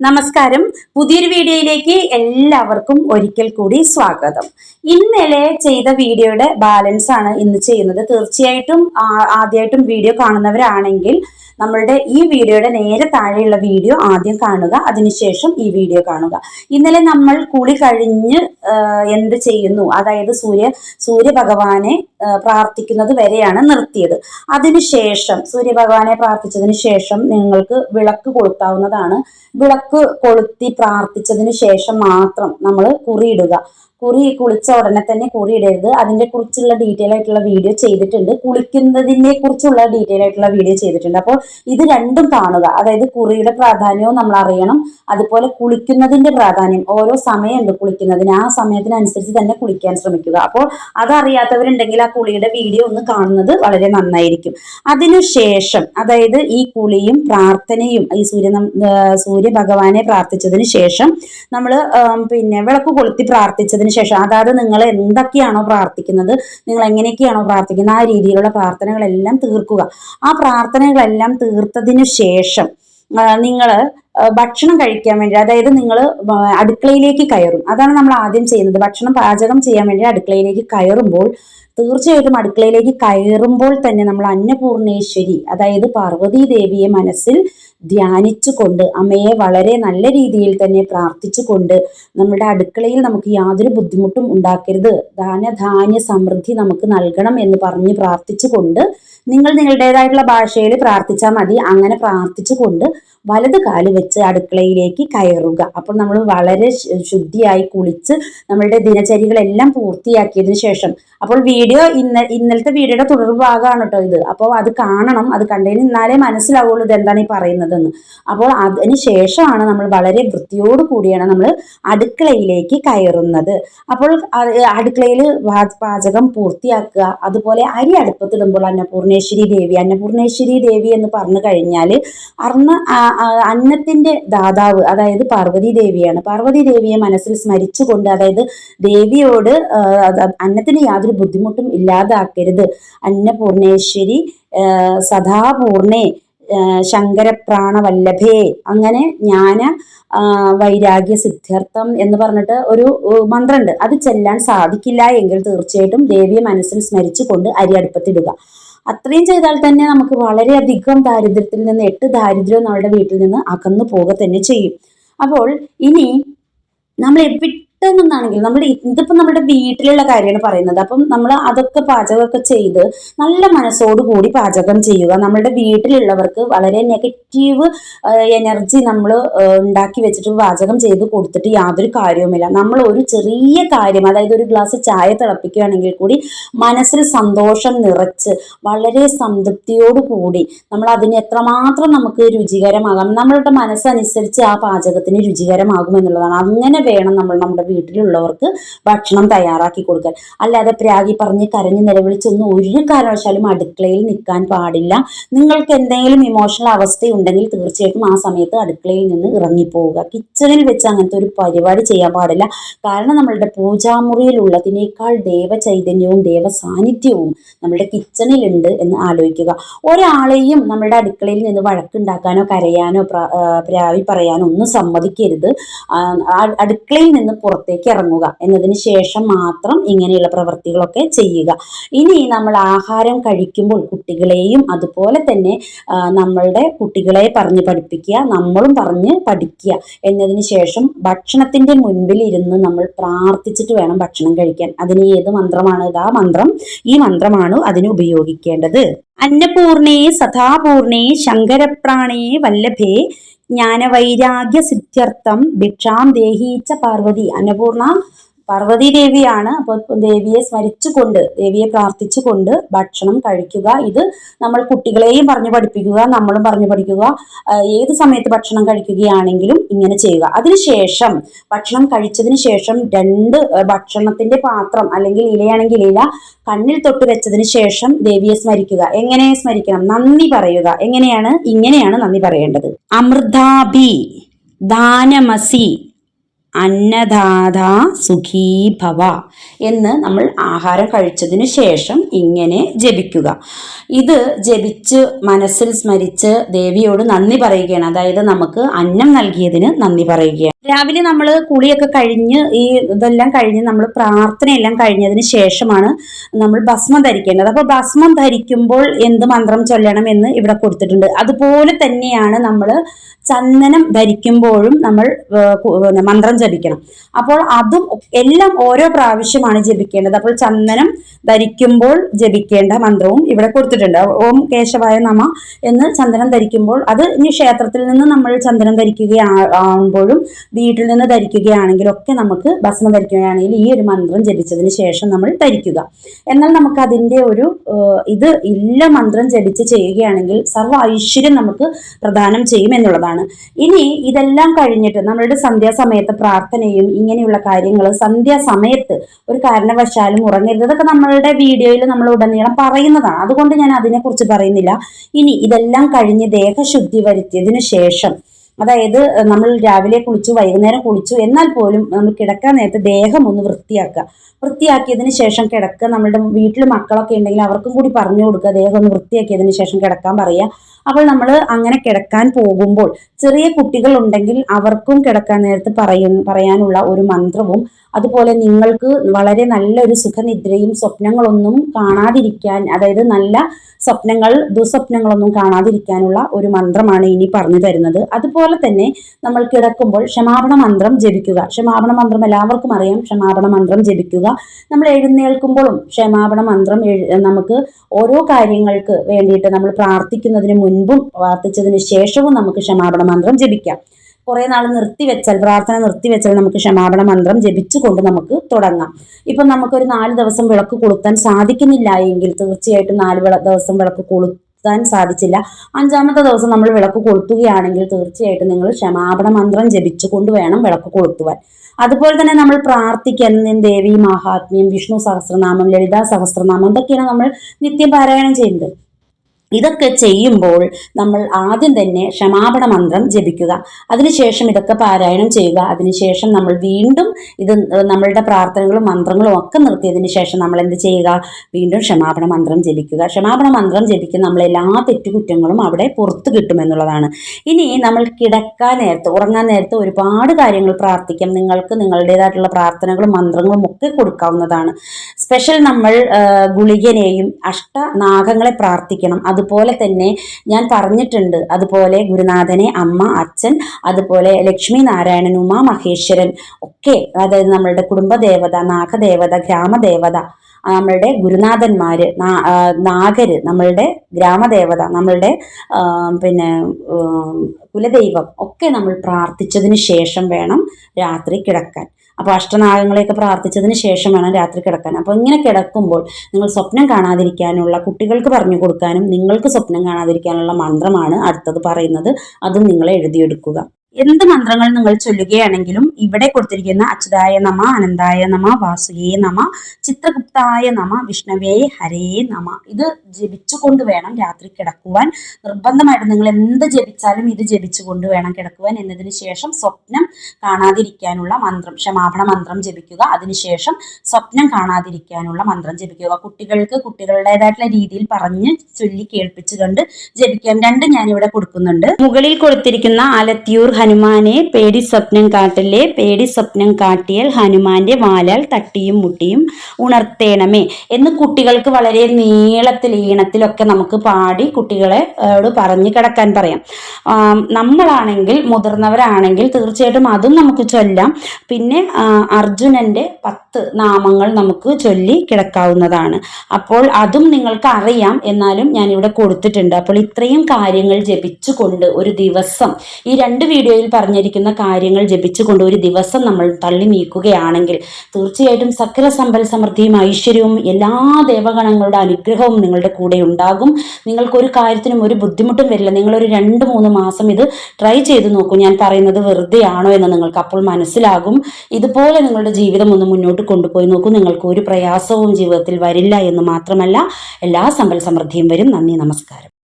നമസ്കാരം. പുതിയൊരു വീഡിയോയിലേക്ക് എല്ലാവർക്കും ഒരിക്കൽ കൂടി സ്വാഗതം. ഇന്നലെ ചെയ്ത വീഡിയോയുടെ ബാലൻസ് ആണ് ഇന്ന് ചെയ്യുന്നത്. തീർച്ചയായിട്ടും ആദ്യമായിട്ടും വീഡിയോ കാണുന്നവരാണെങ്കിൽ നമ്മളുടെ ഈ വീഡിയോയുടെ നേരെ താഴെയുള്ള വീഡിയോ ആദ്യം കാണുക അതിനുശേഷം ഈ വീഡിയോ കാണുക. ഇന്നലെ നമ്മൾ കുളി കഴിഞ്ഞ് എന്ത് ചെയ്യുന്നു? അതായത് സൂര്യ സൂര്യഭഗവാനെ പ്രാർത്ഥിക്കുന്നത് വരെയാണ് നിർത്തിയത്. അതിനുശേഷം സൂര്യഭഗവാനെ പ്രാർത്ഥിച്ചതിന് ശേഷം നിങ്ങൾക്ക് വിളക്ക് കൊളുത്താവുന്നതാണ്. വിളക്ക് കൊളുത്തി പ്രാർത്ഥിച്ചതിന് ശേഷം മാത്രം നമ്മൾ കുറിയിടുക. കുറി കുളിച്ച ഉടനെ തന്നെ കുറി ഇടരുത്. അതിനെ കുറിച്ചുള്ള ഡീറ്റെയിൽ ആയിട്ടുള്ള വീഡിയോ ചെയ്തിട്ടുണ്ട്. കുളിക്കുന്നതിനെ കുറിച്ചുള്ള ഡീറ്റെയിൽ ആയിട്ടുള്ള വീഡിയോ ചെയ്തിട്ടുണ്ട്. അപ്പോൾ ഇത് രണ്ടും കാണുക. അതായത് കുറിയുടെ പ്രാധാന്യവും നമ്മൾ അറിയണം. അതുപോലെ കുളിക്കുന്നതിന്റെ പ്രാധാന്യം. ഓരോ സമയമുണ്ട് കുളിക്കുന്നതിന്. ആ സമയത്തിനനുസരിച്ച് തന്നെ കുളിക്കാൻ ശ്രമിക്കുക. അപ്പോൾ അതറിയാത്തവരുണ്ടെങ്കിൽ ആ കുളിയുടെ വീഡിയോ ഒന്ന് കാണുന്നത് വളരെ നന്നായിരിക്കും. അതിനുശേഷം അതായത് ഈ കുളിയും പ്രാർത്ഥനയും ഈ സൂര്യ സൂര്യ ഭഗവാനെ പ്രാർത്ഥിച്ചതിന് ശേഷം നമ്മൾ പിന്നെ വിളക്ക് കൊളുത്തി പ്രാർത്ഥിച്ചതിന് ശേഷം അതായത് നിങ്ങൾ എന്തൊക്കെയാണോ പ്രാർത്ഥിക്കുന്നത് നിങ്ങൾ എങ്ങനെയൊക്കെയാണോ പ്രാർത്ഥിക്കുന്നത് ആ രീതിയിലുള്ള പ്രാർത്ഥനകളെല്ലാം തീർക്കുക. ആ പ്രാർത്ഥനകളെല്ലാം തീർത്തതിനു ശേഷം നിങ്ങൾ ഭക്ഷണം കഴിക്കാൻ വേണ്ടി അതായത് നിങ്ങൾ അടുക്കളയിലേക്ക് കയറും. അതാണ് നമ്മൾ ആദ്യം ചെയ്യുന്നത്. ഭക്ഷണം പാചകം ചെയ്യാൻ വേണ്ടി അടുക്കളയിലേക്ക് കയറുമ്പോൾ തീർച്ചയായിട്ടും അടുക്കളയിലേക്ക് കയറുമ്പോൾ തന്നെ നമ്മൾ അന്നപൂർണേശ്വരി അതായത് പാർവതീ ദേവിയെ മനസ്സിൽ ധ്യാനിച്ചുകൊണ്ട് അമ്മയെ വളരെ നല്ല രീതിയിൽ തന്നെ പ്രാർത്ഥിച്ചുകൊണ്ട് നമ്മുടെ അടുക്കളയിൽ നമുക്ക് യാതൊരു ബുദ്ധിമുട്ടും ഉണ്ടാക്കരുത്. ധാന്യധാന്യ സമൃദ്ധി നമുക്ക് നൽകണം എന്ന് പറഞ്ഞ് പ്രാർത്ഥിച്ചുകൊണ്ട് നിങ്ങൾ നിങ്ങളുടേതായിട്ടുള്ള ഭാഷയിൽ പ്രാർത്ഥിച്ചാൽ മതി. അങ്ങനെ പ്രാർത്ഥിച്ചുകൊണ്ട് വലത് കാൽ വെച്ച് അടുക്കളയിലേക്ക് കയറുക. അപ്പോൾ നമ്മൾ വളരെ ശുദ്ധിയായി കുളിച്ച് നമ്മളുടെ ദിനചര്യകളെല്ലാം പൂർത്തിയാക്കിയതിന് ശേഷം. അപ്പോൾ വീഡിയോ ഇന്ന ഇന്നലത്തെ വീഡിയോയുടെ തുടർ ഭാഗമാണ് കേട്ടോ ഇത്. അപ്പോൾ അത് കാണണം. അത് കണ്ടതിന് ഇന്നാലേ മനസ്സിലാവുള്ളൂ ഇതെന്താണ് ഈ പറയുന്നതെന്ന്. അപ്പോൾ അതിന് ശേഷമാണ് നമ്മൾ വളരെ വൃത്തിയോട് കൂടിയാണ് നമ്മൾ അടുക്കളയിലേക്ക് കയറുന്നത്. അപ്പോൾ അടുക്കളയിൽ പാചകം പൂർത്തിയാക്കുക. അതുപോലെ അരി അടുപ്പത്തിടുമ്പോൾ അന്നപൂർണേശ്വരി ദേവി. അന്നപൂർണേശ്വരി ദേവി എന്ന് പറഞ്ഞു കഴിഞ്ഞാൽ അർണ അന്നത്തിന്റെ ദാതാവ് അതായത് പാർവതി ദേവിയാണ്. പാർവതി ദേവിയെ മനസ്സിൽ സ്മരിച്ചുകൊണ്ട് അതായത് ദേവിയോട് അന്നത്തിന് യാതൊരു ബുദ്ധിമുട്ടും ഇല്ലാതാക്കരുത്. അന്നപൂർണേശ്വരി സദാപൂർണേ ശങ്കരപ്രാണവല്ലഭേ അങ്ങനെ ജ്ഞാന വൈരാഗ്യ സിദ്ധ്യർത്ഥം എന്ന് പറഞ്ഞിട്ട് ഒരു മന്ത്രമുണ്ട്. അത് ചെല്ലാൻ സാധിക്കില്ല എങ്കിൽ തീർച്ചയായിട്ടും ദേവിയെ മനസ്സിൽ സ്മരിച്ചുകൊണ്ട് അരി അടുപ്പത്തിടുക. അത്രയും ചെയ്താൽ തന്നെ നമുക്ക് വളരെയധികം ദാരിദ്ര്യത്തിൽ നിന്ന് എട്ട് ദാരിദ്ര്യം നമ്മുടെ വീട്ടിൽ നിന്ന് അകന്നു പോവുക തന്നെ ചെയ്യും. അപ്പോൾ ഇനി നമ്മൾ എവിടെന്നാണെങ്കിൽ നമ്മുടെ ഇതിപ്പോൾ നമ്മുടെ വീട്ടിലുള്ള കാര്യമാണ് പറയുന്നത്. അപ്പം നമ്മൾ അതൊക്കെ പാചകമൊക്കെ ചെയ്ത് നല്ല മനസ്സോടുകൂടി പാചകം ചെയ്യുക. നമ്മളുടെ വീട്ടിലുള്ളവർക്ക് വളരെ നെഗറ്റീവ് എനർജി നമ്മൾ ഉണ്ടാക്കി വെച്ചിട്ട് പാചകം ചെയ്ത് കൊടുത്തിട്ട് യാതൊരു കാര്യവുമില്ല. നമ്മൾ ഒരു ചെറിയ കാര്യം അതായത് ഒരു ഗ്ലാസ് ചായ തിളപ്പിക്കുകയാണെങ്കിൽ കൂടി മനസ്സിൽ സന്തോഷം നിറച്ച് വളരെ സംതൃപ്തിയോട് കൂടി നമ്മൾ അതിന് എത്രമാത്രം നമുക്ക് രുചികരമാകാം നമ്മളുടെ മനസ്സനുസരിച്ച് ആ പാചകത്തിന് രുചികരമാകും എന്നുള്ളതാണ്. അങ്ങനെ വേണം നമ്മൾ നമ്മുടെ വീട്ടിലുള്ളവർക്ക് ഭക്ഷണം തയ്യാറാക്കി കൊടുക്കാൻ. അല്ലാതെ പ്രാഗി പറഞ്ഞ് കരഞ്ഞ് നിലവിളിച്ചൊന്നും ഒരു കാരണവശാലും അടുക്കളയിൽ നിൽക്കാൻ പാടില്ല. നിങ്ങൾക്ക് എന്തെങ്കിലും ഇമോഷണൽ അവസ്ഥയുണ്ടെങ്കിൽ തീർച്ചയായിട്ടും ആ സമയത്ത് അടുക്കളയിൽ നിന്ന് ഇറങ്ങിപ്പോവുക. കിച്ചണിൽ വെച്ച് അങ്ങനത്തെ ഒരു പരിപാടി ചെയ്യാൻ പാടില്ല. കാരണം നമ്മളുടെ പൂജാമുറിയിലുള്ളതിനേക്കാൾ ദേവചൈതന്യവും ദേവ സാന്നിധ്യവും നമ്മുടെ കിച്ചണിലുണ്ട് എന്ന് ആലോചിക്കുക. ഒരാളെയും നമ്മുടെ അടുക്കളയിൽ നിന്ന് വഴക്കുണ്ടാക്കാനോ കരയാനോ പ്രാവി പറയാനോ ഒന്നും സമ്മതിക്കരുത്. അടുക്കളയിൽ നിന്ന് പുറത്തേക്ക് ഇറങ്ങുക. എന്നതിന് ശേഷം മാത്രം ഇങ്ങനെയുള്ള പ്രവൃത്തികളൊക്കെ ചെയ്യുക. ഇനി നമ്മൾ ആഹാരം കഴിക്കുമ്പോൾ കുട്ടികളെയും അതുപോലെ തന്നെ നമ്മളുടെ കുട്ടികളെ പറഞ്ഞ് പഠിപ്പിക്കുക നമ്മളും പറഞ്ഞ് പഠിക്കുക എന്നതിന് ശേഷം ഭക്ഷണത്തിന്റെ മുൻപിൽ ഇരുന്ന് നമ്മൾ പ്രാർത്ഥിച്ചിട്ട് വേണം ഭക്ഷണം കഴിക്കാൻ. അതിന് ഏത് മന്ത്രമാണ്? ഇത് ആ മന്ത്രം. ഈ മന്ത്രമാണ് അതിന് ഉപയോഗിക്കേണ്ടത്. അന്നപൂർണേ സദാപൂർണേ ശങ്കരപ്രാണേ വല്ലഭേ ജ്ഞാനവൈരാഗ്യ സിദ്ധ്യർത്ഥം ഭിക്ഷാം ദേഹീച്ച പാർവതി. അന്നപൂർണ പാർവതി ദേവിയാണ് അപ്പോൾ ദേവിയെ സ്മരിച്ചുകൊണ്ട് ദേവിയെ പ്രാർത്ഥിച്ചുകൊണ്ട് ഭക്ഷണം കഴിക്കുക. ഇത് നമ്മൾ കുട്ടികളെയും പറഞ്ഞു പഠിപ്പിക്കുക നമ്മളും പറഞ്ഞു പഠിക്കുക. ഏത് സമയത്ത് ഭക്ഷണം കഴിക്കുകയാണെങ്കിലും ഇങ്ങനെ ചെയ്യുക. അതിനുശേഷം ഭക്ഷണം കഴിച്ചതിന് ശേഷം രണ്ട് ഭക്ഷണത്തിന്റെ പാത്രം അല്ലെങ്കിൽ ഇലയാണെങ്കിൽ ഇല കണ്ണിൽ തൊട്ട് വെച്ചതിന് ശേഷം ദേവിയെ സ്മരിക്കുക. എങ്ങനെ സ്മരിക്കണം? നന്ദി പറയുക. എങ്ങനെയാണ്? ഇങ്ങനെയാണ് നന്ദി പറയേണ്ടത്. അമൃതാഭി ദാനമസി അന്നദാത സുഖീഭവ എന്ന് നമ്മൾ ആഹാരം കഴിച്ചതിന് ശേഷം ഇങ്ങനെ ജപിക്കുക. ഇത് ജപിച്ച് മനസ്സിൽ സ്മരിച്ച് ദേവിയോട് നന്ദി പറയുകയാണ്. അതായത് നമുക്ക് അന്നം നൽകിയതിന് നന്ദി പറയുകയാണ്. രാവിലെ നമ്മൾ കുളിയൊക്കെ കഴിഞ്ഞ് ഈ ഇതെല്ലാം കഴിഞ്ഞ് നമ്മൾ പ്രാർത്ഥനയെല്ലാം കഴിഞ്ഞതിന് ശേഷമാണ് നമ്മൾ ഭസ്മം ധരിക്കേണ്ടത്. അപ്പോൾ ഭസ്മം ധരിക്കുമ്പോൾ എന്ത് മന്ത്രം ചൊല്ലണം എന്ന് ഇവിടെ കൊടുത്തിട്ടുണ്ട്. അതുപോലെ തന്നെയാണ് നമ്മൾ ചന്ദനം ധരിക്കുമ്പോഴും നമ്മൾ മന്ത്രം ജപിക്കണം. അപ്പോൾ അതും എല്ലാം ഓരോ പ്രാവശ്യമാണ് ജപിക്കേണ്ടത്. അപ്പോൾ ചന്ദനം ധരിക്കുമ്പോൾ ജപിക്കേണ്ട മന്ത്രവും ഇവിടെ കൊടുത്തിട്ടുണ്ട്. ഓം കേശവായ നമ എന്ന് ചന്ദനം ധരിക്കുമ്പോൾ അത് ഇനി ക്ഷേത്രത്തിൽ നിന്ന് നമ്മൾ ചന്ദനം ധരിക്കുകയാകുമ്പോഴും വീട്ടിൽ നിന്ന് ധരിക്കുകയാണെങ്കിലും ഒക്കെ നമുക്ക് ഭസ്മം ധരിക്കുകയാണെങ്കിൽ ഈ ഒരു മന്ത്രം ജപിച്ചതിന് ശേഷം നമ്മൾ ധരിക്കുക. എന്നാൽ നമുക്ക് അതിന്റെ ഒരു ഇത് ഇല്ല മന്ത്രം ജപിച്ച് ചെയ്യുകയാണെങ്കിൽ സർവ ഐശ്വര്യം നമുക്ക് പ്രദാനം ചെയ്യും എന്നുള്ളതാണ്. ഇനി ഇതെല്ലാം കഴിഞ്ഞിട്ട് നമ്മളുടെ സന്ധ്യാസമയത്ത് പ്രാർത്ഥനയും ഇങ്ങനെയുള്ള കാര്യങ്ങൾ സന്ധ്യാസമയത്ത് ഒരു കാരണവശാലും ഉറങ്ങരുത്. ഇതൊക്കെ നമ്മളുടെ വീഡിയോയിൽ നമ്മൾ ഉടനീളം പറയുന്നതാണ്. അതുകൊണ്ട് ഞാൻ അതിനെക്കുറിച്ച് പറയുന്നില്ല. ഇനി ഇതെല്ലാം കഴിഞ്ഞ് ദേഹശുദ്ധി വരുത്തിയതിനു ശേഷം അതായത് നമ്മൾ രാവിലെ കുളിച്ചു വൈകുന്നേരം കുളിച്ചു എന്നാൽ പോലും നമ്മൾ കിടക്കാൻ നേരത്തെ ദേഹം ഒന്ന് വൃത്തിയാക്കുക. വൃത്തിയാക്കിയതിന് ശേഷം കിടക്കുക. നമ്മളുടെ വീട്ടിൽ മക്കളൊക്കെ ഉണ്ടെങ്കിൽ അവർക്കും കൂടി പറഞ്ഞു കൊടുക്കുക. ദേഹം ഒന്ന് വൃത്തിയാക്കിയതിന് ശേഷം കിടക്കാൻ പറയുക. അപ്പോൾ നമ്മൾ അങ്ങനെ കിടക്കാൻ പോകുമ്പോൾ ചെറിയ കുട്ടികൾ ഉണ്ടെങ്കിൽ അവർക്കും കിടക്കാൻ നേരത്ത് പറയും പറയാനുള്ള ഒരു മന്ത്രവും അതുപോലെ നിങ്ങൾക്ക് വളരെ നല്ലൊരു സുഖനിദ്രയും സ്വപ്നങ്ങളൊന്നും കാണാതിരിക്കാൻ അതായത് നല്ല സ്വപ്നങ്ങൾ ദുസ്വപ്നങ്ങളൊന്നും കാണാതിരിക്കാനുള്ള ഒരു മന്ത്രമാണ് ഇനി പറഞ്ഞു തരുന്നത്. അതുപോലെ തന്നെ നമ്മൾ കിടക്കുമ്പോൾ ക്ഷമാപണ മന്ത്രം ജപിക്കുക. ക്ഷമാപണ മന്ത്രം എല്ലാവർക്കും അറിയാം. ക്ഷമാപണ മന്ത്രം ജപിക്കുക. നമ്മൾ എഴുന്നേൽക്കുമ്പോഴും ക്ഷമാപണ മന്ത്രം നമുക്ക് ഓരോ കാര്യങ്ങൾക്ക് വേണ്ടിയിട്ട് നമ്മൾ പ്രാർത്ഥിക്കുന്നതിന് മുൻപും പ്രാർത്ഥിച്ചതിന് ശേഷവും നമുക്ക് ക്ഷമാപണ മന്ത്രം ജപിക്കാം. കുറേ നാൾ നിർത്തിവെച്ചാൽ പ്രാർത്ഥന നിർത്തിവെച്ചാൽ നമുക്ക് ക്ഷമാപണ മന്ത്രം ജപിച്ചുകൊണ്ട് നമുക്ക് തുടങ്ങാം. ഇപ്പം നമുക്കൊരു നാല് ദിവസം വിളക്ക് കൊളുത്താൻ സാധിക്കുന്നില്ല എങ്കിൽ തീർച്ചയായിട്ടും നാല് ദിവസം വിളക്ക് കൊളുത്താൻ സാധിച്ചില്ല. അഞ്ചാമത്തെ ദിവസം നമ്മൾ വിളക്ക് കൊളുത്തുകയാണെങ്കിൽ തീർച്ചയായിട്ടും നിങ്ങൾ ക്ഷമാപണ മന്ത്രം ജപിച്ചുകൊണ്ട് വേണം വിളക്ക് കൊളുത്തുവാൻ. അതുപോലെ തന്നെ നമ്മൾ പ്രാർത്ഥിക്കാൻ ദേവി മഹാത്മ്യം വിഷ്ണു സഹസ്രനാമം ലളിതാ സഹസ്രനാമം ഇതൊക്കെയാണ് നമ്മൾ നിത്യം പാരായണം ചെയ്യുന്നത്. ഇതൊക്കെ ചെയ്യുമ്പോൾ നമ്മൾ ആദ്യം തന്നെ ക്ഷമാപണ മന്ത്രം ജപിക്കുക. അതിനുശേഷം ഇതൊക്കെ പാരായണം ചെയ്യുക. അതിനുശേഷം നമ്മൾ വീണ്ടും ഇത് നമ്മളുടെ പ്രാർത്ഥനകളും മന്ത്രങ്ങളും ഒക്കെ നിർത്തിയതിന് ശേഷം നമ്മൾ എന്ത് ചെയ്യുക? വീണ്ടും ക്ഷമാപണ മന്ത്രം ജപിക്കുക. ക്ഷമാപണ മന്ത്രം ജപിക്കുന്ന നമ്മൾ എല്ലാ തെറ്റുകുറ്റങ്ങളും അവിടെ പുറത്തു കിട്ടുമെന്നുള്ളതാണ് ഇനി നമ്മൾ കിടക്കാൻ നേരത്ത് ഉറങ്ങാൻ നേരത്ത് ഒരുപാട് കാര്യങ്ങൾ പ്രാർത്ഥിക്കാം. നിങ്ങൾക്ക് നിങ്ങളുടേതായിട്ടുള്ള പ്രാർത്ഥനകളും മന്ത്രങ്ങളും ഒക്കെ കൊടുക്കാവുന്നതാണ്. സ്പെഷ്യൽ നമ്മൾ ഗുളികനെയും അഷ്ടനാഗങ്ങളെ പ്രാർത്ഥിക്കണം. അതുപോലെ തന്നെ ഞാൻ പറഞ്ഞിട്ടുണ്ട്. അതുപോലെ ഗുരുനാഥനെ അമ്മ അച്ഛൻ അതുപോലെ ലക്ഷ്മി നാരായണൻ ഉമാ മഹേശ്വരൻ ഒക്കെ അതായത് നമ്മളുടെ കുടുംബദേവത നാഗദേവത ഗ്രാമദേവത നമ്മളുടെ ഗുരുനാഥന്മാര് നാഗര് നമ്മളുടെ ഗ്രാമദേവത നമ്മളുടെ പിന്നെ കുലദൈവം ഒക്കെ നമ്മൾ പ്രാർത്ഥിച്ചതിന് ശേഷം വേണം രാത്രി കിടക്കാൻ. അപ്പോൾ അഷ്ടനാഗങ്ങളെയൊക്കെ പ്രാർത്ഥിച്ചതിന് ശേഷം വേണം രാത്രി കിടക്കാൻ. അപ്പോൾ ഇങ്ങനെ കിടക്കുമ്പോൾ നിങ്ങൾ സ്വപ്നം കാണാതിരിക്കാനുള്ള കുട്ടികൾക്ക് പറഞ്ഞു കൊടുക്കാനും നിങ്ങൾക്ക് സ്വപ്നം കാണാതിരിക്കാനുള്ള മന്ത്രമാണ് അടുത്തത് പറയുന്നത്. അതും നിങ്ങൾ എഴുതിയെടുക്കുക. എന്ത് മന്ത്രങ്ങൾ നിങ്ങൾ ചൊല്ലുകയാണെങ്കിലും ഇവിടെ കൊടുത്തിരിക്കുന്ന അച്യുതായ നമ അനന്തായ നമ വാസുകേ നമ ചിത്രഗുപ്തായ നമ വിഷ്ണവേ ഹരേ നമ. ഇത് ജപിച്ചുകൊണ്ട് വേണം രാത്രി കിടക്കുവാൻ. നിർബന്ധമായിട്ട് നിങ്ങൾ എന്ത് ജപിച്ചാലും ഇത് ജപിച്ചുകൊണ്ട് വേണം കിടക്കുവാൻ. എന്നതിന് ശേഷം സ്വപ്നം കാണാതിരിക്കാനുള്ള മന്ത്രം ക്ഷമാപണ മന്ത്രം ജപിക്കുക. അതിനുശേഷം സ്വപ്നം കാണാതിരിക്കാനുള്ള മന്ത്രം ജപിക്കുക. കുട്ടികൾക്ക് കുട്ടികളുടേതായിട്ടുള്ള രീതിയിൽ പറഞ്ഞ് ചൊല്ലി കേൾപ്പിച്ചുകൊണ്ട് ജപിക്കാൻ രണ്ടും ഞാനിവിടെ കൊടുക്കുന്നുണ്ട്. മുകളിൽ കൊടുത്തിരിക്കുന്ന ആലത്തിയൂർ ഹനുമാനെ പേടി സ്വപ്നം കാട്ടല്ലേ? പേടി സ്വപ്നം കാട്ടിയാൽ ഹനുമാന്റെ വാലാൽ തട്ടിയും മുട്ടിയും ഉണർത്തേണമേ എന്ന് കുട്ടികൾക്ക് വളരെ നീളത്തിൽ ഈണത്തിലൊക്കെ നമുക്ക് പാടി കുട്ടികളെ പറഞ്ഞു കിടക്കാൻ പറയാം. നമ്മളാണെങ്കിൽ മുതിർന്നവരാണെങ്കിൽ തീർച്ചയായിട്ടും അതും നമുക്ക് ചൊല്ലാം. പിന്നെ അർജുനന്റെ പത്ത് നാമങ്ങൾ നമുക്ക് ചൊല്ലി കിടക്കാവുന്നതാണ്. അപ്പോൾ അതും നിങ്ങൾക്ക് അറിയാം. എന്നാലും ഞാനിവിടെ കൊടുത്തിട്ടുണ്ട്. അപ്പോൾ ഇത്രയും കാര്യങ്ങൾ ജപിച്ചുകൊണ്ട് ഒരു ദിവസം ഈ രണ്ട് വീഡിയോയിൽ പറഞ്ഞിരിക്കുന്ന കാര്യങ്ങൾ ജപിച്ചുകൊണ്ട് ഒരു ദിവസം നമ്മൾ തള്ളി നീക്കുകയാണെങ്കിൽ തീർച്ചയായിട്ടും സക്കര സമ്പൽ സമൃദ്ധിയും ഐശ്വര്യവും എല്ലാ ദേവഗണങ്ങളുടെ അനുഗ്രഹവും നിങ്ങളുടെ കൂടെ ഉണ്ടാകും. നിങ്ങൾക്ക് ഒരു കാര്യത്തിനും ഒരു ബുദ്ധിമുട്ടും വരില്ല. നിങ്ങളൊരു രണ്ട് മൂന്ന് മാസം ഇത് ട്രൈ ചെയ്ത് നോക്കൂ. ഞാൻ പറയുന്നത് വെറുതെ ആണോ എന്ന് നിങ്ങൾക്ക് അപ്പോൾ മനസ്സിലാകും. ഇതുപോലെ നിങ്ങളുടെ ജീവിതം ഒന്ന് മുന്നോട്ട് കൊണ്ടുപോയി നോക്കൂ. നിങ്ങൾക്ക് ഒരു പ്രയാസവും ജീവിതത്തിൽ വരില്ല എന്ന് മാത്രമല്ല എല്ലാ സമ്പൽ സമൃദ്ധിയും വരും. നന്ദി നമസ്കാരം.